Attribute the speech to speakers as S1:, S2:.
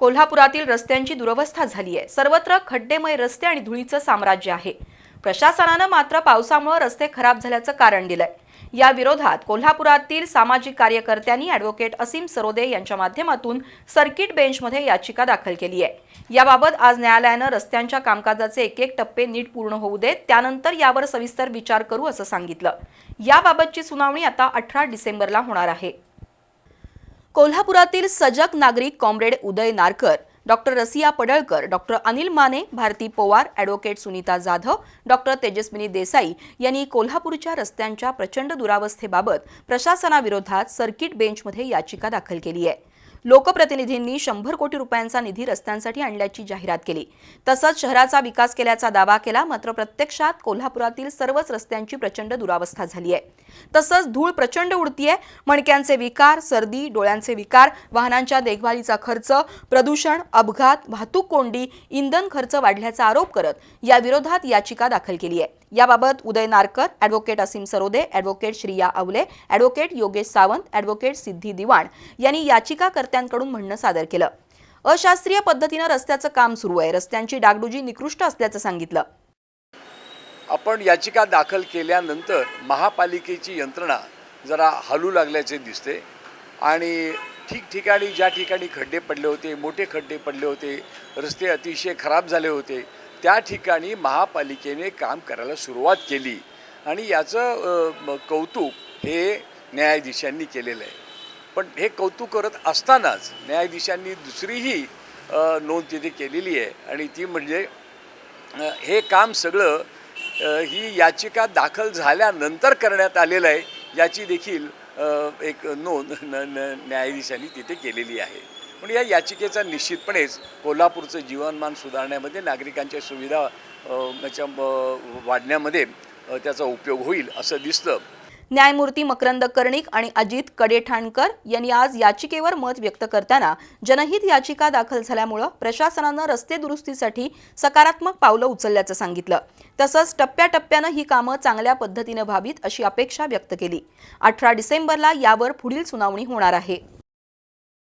S1: कोल्हापुरातील रस्त्यांची दुरवस्था झाली आहे. सर्वत्र खड्डेमय रस्ते आणि धुळीचं साम्राज्य आहे. प्रशासनानं मात्र पावसामुळे रस्ते खराब झाल्याचं कारण दिलंय. या विरोधात कोल्हापुरातील सामाजिक कार्यकर्त्यांनी ॲडव्होकेट असीम सरोदे यांच्या माध्यमातून सर्किट बेंचमध्ये याचिका दाखल केली आहे. याबाबत आज न्यायालयानं रस्त्यांच्या कामकाजाचे एक एक टप्पे नीट पूर्ण होऊ देत त्यानंतर यावर सविस्तर विचार करू असं सांगितलं. याबाबतची सुनावणी आता अठरा डिसेंबरला होणार आहे. कोल्हापुरातील सजग नागरिक comrade Uday Narkar doctor Rasiya Padalkar doctor Anil Mane Bharati Pawar advocate Sunita Jadhav doctor Tejaswini Desai यांनी कोल्हापूरच्या रस्त्यांच्या प्रचंड दुरावस्थेबाबत प्रशासनाविरोधात सर्किट बेंचमध्ये याचिका दाखल केली आहे. लोकप्रतिनिधींनी शंभर कोटी रुपयांचा निधी रस्त्यांसाठी आणल्याची जाहिरात केली. तसंच शहराचा विकास केल्याचा दावा केला मात्र प्रत्यक्षात कोल्हापुरातील सर्वच रस्त्यांची प्रचंड दुरावस्था झाली आहे. तसंच धूळ प्रचंड उडतीये मणक्यांचे विकार सर्दी डोळ्यांचे विकार वाहनांच्या देखभालीचा खर्च प्रदूषण अपघात वाहतूक कोंडी इंधन खर्च वाढल्याचा आरोप करत या विरोधात याचिका दाखल केली आहे याबाबत Uday Narkar advocate Asim Sarode advocate Shriya Awale advocate Yogesh Sawant advocate Siddhi Diwan यांनी याचिका कार्यकर्त्यांकडून म्हणणं सादर केलं. अशास्त्रीय पद्धतीनं रस्त्याचं काम सुरू आहे. रस्त्यांची डागडुजी निकृष्ट असल्याचं सांगितलं.
S2: आपण याचिका दाखल केल्यानंतर महापालिकेची यंत्रणा जरा हलू लागल्याचे दिसते आणि ठिकठिकाणी ज्या ठिकाणी खड्डे पडले होते मोठे खड्डे पडले होते रस्ते अतिशय खराब झाले होते त्या ठिकाणी महापालिकेने काम करायला सुरुवात केली. आणि याचं कौतुक हे न्यायाधीशांनी केलेलं आहे. पण हे कौतुक करत असतानाच न्यायाधीशांनी दुसरीही नोंद तिथे केलेली आहे. आणि ती म्हणजे हे काम सगळं ही याचिका दाखल झाल्यानंतर करण्यात आलेलं आहे याची देखील एक नोंद न न न्यायाधीशांनी तिथे केलेली आहे. पण या याचिकेचा निश्चितपणेच कोल्हापूरचं जीवनमान सुधारण्यामध्ये नागरिकांच्या सुविधा याच्या वाढण्यामध्ये त्याचा उपयोग होईल असं दिसतं.
S1: न्यायमूर्ती मकरंद कर्णिक आणि अजित कडेठाणकर यांनी आज याचिकेवर मत व्यक्त करताना जनहित याचिका दाखल झाल्यामुळं प्रशासनानं रस्ते दुरुस्तीसाठी सकारात्मक पावलं उचलल्याचं सांगितलं. तसंच टप्प्याटप्प्यानं ही कामं चांगल्या पद्धतीनं व्हावीत अशी अपेक्षा व्यक्त केली. अठरा डिसेंबरला यावर पुढील सुनावणी होणार आहे.